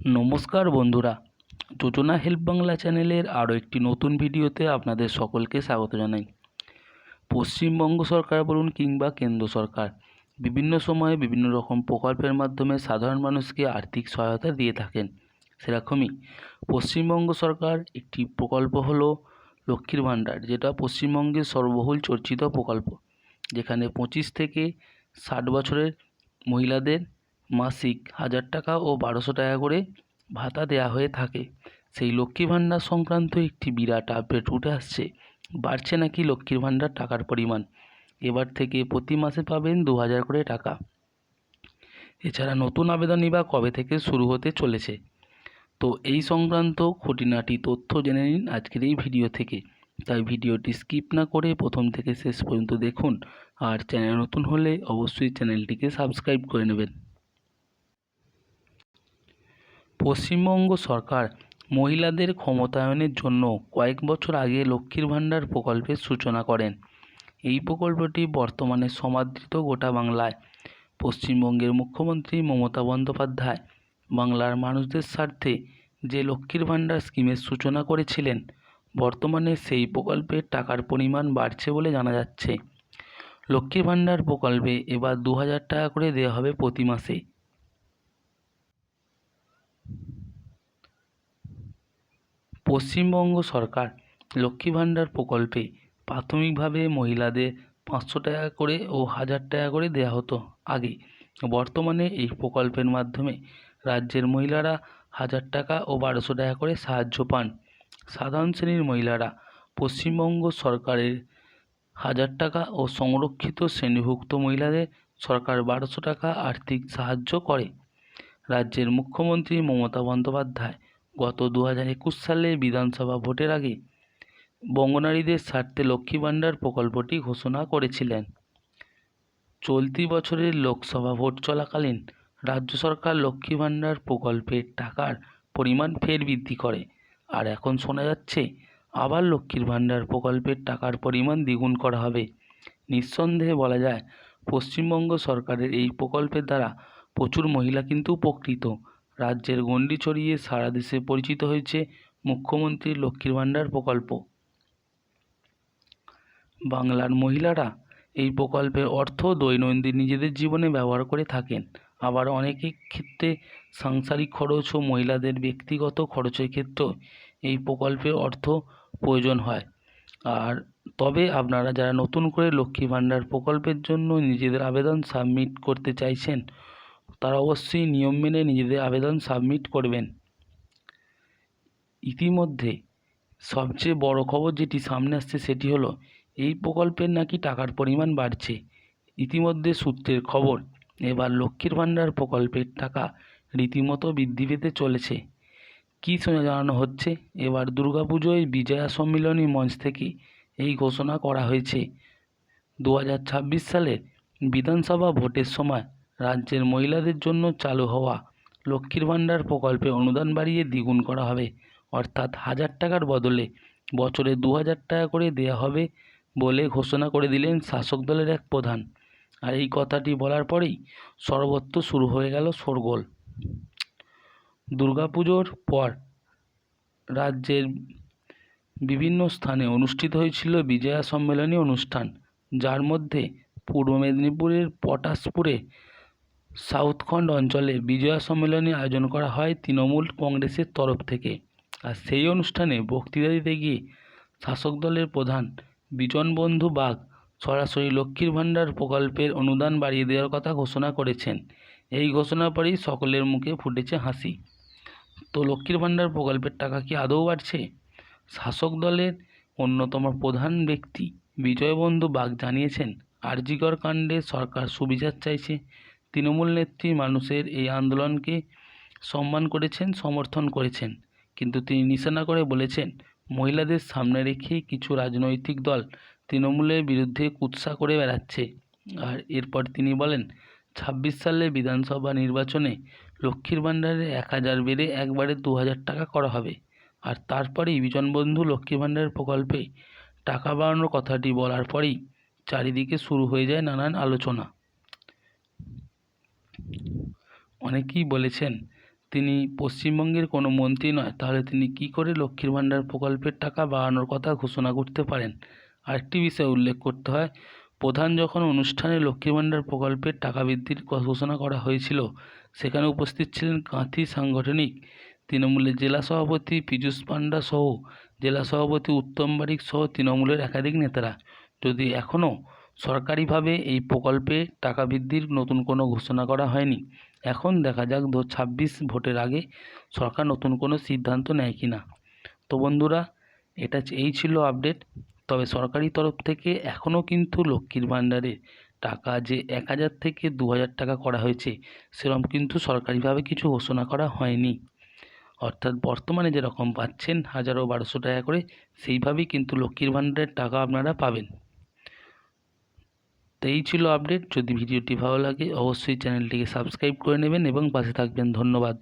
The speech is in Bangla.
নমস্কার বন্ধুরা। যোজনা হেল্প বাংলা চ্যানেলের আরও একটি নতুন ভিডিওতে আপনাদের সকলকে স্বাগত জানাই। পশ্চিমবঙ্গ সরকার বলুন কিংবা কেন্দ্র সরকার, বিভিন্ন সময়ে বিভিন্ন রকম প্রকল্পের মাধ্যমে সাধারণ মানুষকে আর্থিক সহায়তা দিয়ে থাকেন। সেরকমই পশ্চিমবঙ্গ সরকার একটি প্রকল্প হলো লক্ষ্মীর ভাণ্ডার, যেটা পশ্চিমবঙ্গের সর্ববহুল চর্চিত প্রকল্প। যেখানে পঁচিশ থেকে ষাট বছরের মহিলাদের মাসিক হাজার টাকা ও বারোশো টাকা করে ভাতা দেওয়া হয়ে থাকে। সেই লক্ষ্মী ভাণ্ডার সংক্রান্ত একটি বিরাট আপডেট উঠে আসছে। বাড়ছে নাকি লক্ষ্মীর ভাণ্ডার টাকার পরিমাণ? এবার থেকে প্রতি মাসে পাবেন দু হাজার করে টাকা। এছাড়া নতুন আবেদনই বা কবে থেকে শুরু হতে চলেছে? তো এই সংক্রান্ত খুঁটিনাটি তথ্য জেনে নিন আজকের এই ভিডিও থেকে। তাই ভিডিওটি স্কিপ না করে প্রথম থেকে শেষ পর্যন্ত দেখুন। আর চ্যানেল নতুন হলে অবশ্যই চ্যানেলটিকে সাবস্ক্রাইব করে নেবেন। পশ্চিমবঙ্গ সরকার মহিলাদের ক্ষমতায়নের জন্য কয়েক বছর আগে লক্ষ্মীর ভাণ্ডার প্রকল্পের সূচনা করেন। এই প্রকল্পটি বর্তমানে সমাদৃত গোটা বাংলায়। পশ্চিমবঙ্গের মুখ্যমন্ত্রী মমতা বন্দ্যোপাধ্যায় বাংলার মানুষদের স্বার্থে যে লক্ষ্মীর ভাণ্ডার স্কিমের সূচনা করেছিলেন, বর্তমানে সেই প্রকল্পের টাকার পরিমাণ বাড়ছে বলে জানা যাচ্ছে। লক্ষ্মীর ভাণ্ডার প্রকল্পে এবার দু হাজার টাকা করে দেওয়া হবে প্রতি মাসে। পশ্চিমবঙ্গ সরকার লক্ষ্মী ভাণ্ডার প্রকল্পে প্রাথমিকভাবে মহিলাদের পাঁচশো টাকা করে ও হাজার টাকা করে দেওয়া হতো আগে। বর্তমানে এই প্রকল্পের মাধ্যমে রাজ্যের মহিলারা হাজার টাকা ও বারোশো টাকা করে সাহায্য পান। সাধারণ শ্রেণির মহিলারা পশ্চিমবঙ্গ সরকারের হাজার টাকা ও সংরক্ষিত শ্রেণীভুক্ত মহিলাদের সরকার বারোশো টাকা আর্থিক সাহায্য করে। রাজ্যের মুখ্যমন্ত্রী মমতা বন্দ্যোপাধ্যায় গত দু হাজার একুশ সালে বিধানসভা ভোটের আগে বঙ্গনারীদের স্বার্থে লক্ষ্মী ভাণ্ডার প্রকল্পটি ঘোষণা করেছিলেন। চলতি বছরের লোকসভা ভোট চলাকালীন রাজ্য সরকার লক্ষ্মী ভাণ্ডার প্রকল্পের টাকার পরিমাণ ফের বৃদ্ধি করে আর এখন শোনা যাচ্ছে আবার লক্ষ্মীর ভাণ্ডার প্রকল্পের টাকার পরিমাণ দ্বিগুণ করা হবে। নিঃসন্দেহে বলা যায়, পশ্চিমবঙ্গ সরকারের এই প্রকল্পের দ্বারা প্রচুর মহিলা কিন্তু উপকৃত। রাজ্যের গণ্ডি ছড়িয়ে সারা দেশে পরিচিত হয়েছে মুখ্যমন্ত্রীর লক্ষ্মীর ভাণ্ডার প্রকল্প। বাংলার মহিলারা এই প্রকল্পের অর্থ দৈনন্দিন নিজেদের জীবনে ব্যবহার করে থাকেন। আবার অনেকের ক্ষেত্রে সাংসারিক খরচ ও মহিলাদের ব্যক্তিগত খরচের ক্ষেত্রেও এই প্রকল্পের অর্থ প্রয়োজন হয়। আর তবে আপনারা যারা নতুন করে লক্ষ্মী ভাণ্ডার প্রকল্পের জন্য নিজেদের আবেদন সাবমিট করতে চাইছেন তারা অবশ্যই নিয়ম মেনে নিজেদের আবেদন সাবমিট করবেন। ইতিমধ্যে সবচেয়ে বড় খবর যেটি সামনে আসছে সেটি হলো, এই প্রকল্পের নাকি টাকার পরিমাণ বাড়ছে। ইতিমধ্যে সূত্রের খবর, এবার লক্ষ্মীর ভাণ্ডার প্রকল্পের টাকা রীতিমতো বৃদ্ধি পেতে চলেছে। কী শুনে জানানো হচ্ছে? এবার দুর্গাপুজোয় বিজয়া সম্মিলনী মঞ্চ থেকে এই ঘোষণা করা হয়েছে। দু হাজার ছাব্বিশ সালের বিধানসভা ভোটের সময় রাজ্যের মহিলাদের জন্য চালু হওয়া লক্ষ্মীর ভাণ্ডার প্রকল্পে অনুদান বাড়িয়ে দ্বিগুণ করা হবে। অর্থাৎ হাজার টাকার বদলে বছরে দু হাজার টাকা করে দেওয়া হবে বলে ঘোষণা করে দিলেন শাসক দলের এক প্রধান। আর এই কথাটি বলার পরেই সর্বত্র শুরু হয়ে গেল শোরগোল। দুর্গাপুজোর পর রাজ্যের বিভিন্ন স্থানে অনুষ্ঠিত হয়েছিল বিজয়া সম্মেলনী অনুষ্ঠান, যার মধ্যে পূর্ব মেদিনীপুরের পটাশপুরে সাউথখণ্ড অঞ্চলে বিজয়া সম্মেলনী আয়োজন করা হয় তৃণমূল কংগ্রেসের তরফ থেকে। আর সেই অনুষ্ঠানে বক্তৃতা দিতে গিয়ে শাসক দলের প্রধান বিজন বন্ধু বাগ সরাসরি লক্ষ্মীর ভাণ্ডার প্রকল্পের অনুদান বাড়িয়ে দেওয়ার কথা ঘোষণা করেছেন। এই ঘোষণার পরেই সকলের মুখে ফুটেছে হাসি। তো লক্ষ্মীর ভাণ্ডার প্রকল্পের টাকা কি আদৌ বাড়ছে? শাসক দলের অন্যতম প্রধান ব্যক্তি বিজয়বন্ধু বাগ জানিয়েছেন, আরজিকর কাণ্ডে সরকার সুবিচার চাইছে। তৃণমূল নেত্রী মানুষের এই আন্দোলনকে সম্মান করেছেন, সমর্থন করেছেন। কিন্তু তিনি নিশানা করে বলেছেন, মহিলাদের সামনে রেখে কিছু রাজনৈতিক দল তৃণমূলের বিরুদ্ধে কুৎসা করে বেড়াচ্ছে। আর এরপর তিনি বলেন, ছাব্বিশ সালে বিধানসভা নির্বাচনে লক্ষ্মীর ভাণ্ডারে এক হাজার বেড়ে একবারে দু হাজার টাকা করা হবে। আর তারপরেই বিজনবন্ধু লক্ষ্মী ভাণ্ডার প্রকল্পে টাকা বাড়ানোর কথাটি বলার পরেই চারিদিকে শুরু হয়ে যায় নানান আলোচনা। অনেকেই বলেছেন, তিনি পশ্চিমবঙ্গের কোনো মন্ত্রী নয়, তাহলে তিনি কী করে লক্ষ্মীর ভাণ্ডার প্রকল্পের টাকা বাড়ানোর কথা ঘোষণা করতে পারেন? আরেকটি বিষয় উল্লেখ করতে হয়, প্রধান যখন অনুষ্ঠানে লক্ষ্মীর ভাণ্ডার প্রকল্পের টাকা বৃদ্ধির ঘোষণা করা হয়েছিল, সেখানে উপস্থিত ছিলেন কাঁথি সাংগঠনিক, তৃণমূলের জেলা সভাপতি পীযূষ পান্ডা সহ জেলা সভাপতি উত্তম বারিক সহ তৃণমূলের একাধিক নেতারা। যদি এখনও সরকারিভাবে এই প্রকল্পে টাকা বৃদ্ধির নতুন কোনো ঘোষণা করা হয়নি। এখন দেখা যাক দু ছাব্বিশ ভোটের আগে সরকার নতুন কোনো সিদ্ধান্ত নেয় কি না। তো বন্ধুরা, এটা এই ছিল আপডেট। তবে সরকারি তরফ থেকে এখনও কিন্তু লক্ষ্মীর ভাণ্ডারে টাকা যে এক হাজার থেকে দু হাজার টাকা করা হয়েছে, সেরকম কিন্তু সরকারিভাবে কিছু ঘোষণা করা হয়নি। অর্থাৎ বর্তমানে যেরকম পাচ্ছেন হাজারো বারোশো টাকা করে, সেইভাবেই কিন্তু লক্ষ্মীর ভাণ্ডারের টাকা আপনারা পাবেন। তো এই ছিল আপডেট যদি ভিডিওটি ভালো লাগে, অবশ্যই চ্যানেলটিকে সাবস্ক্রাইব করে নেবেন এবং পাশে থাকবেন। ধন্যবাদ।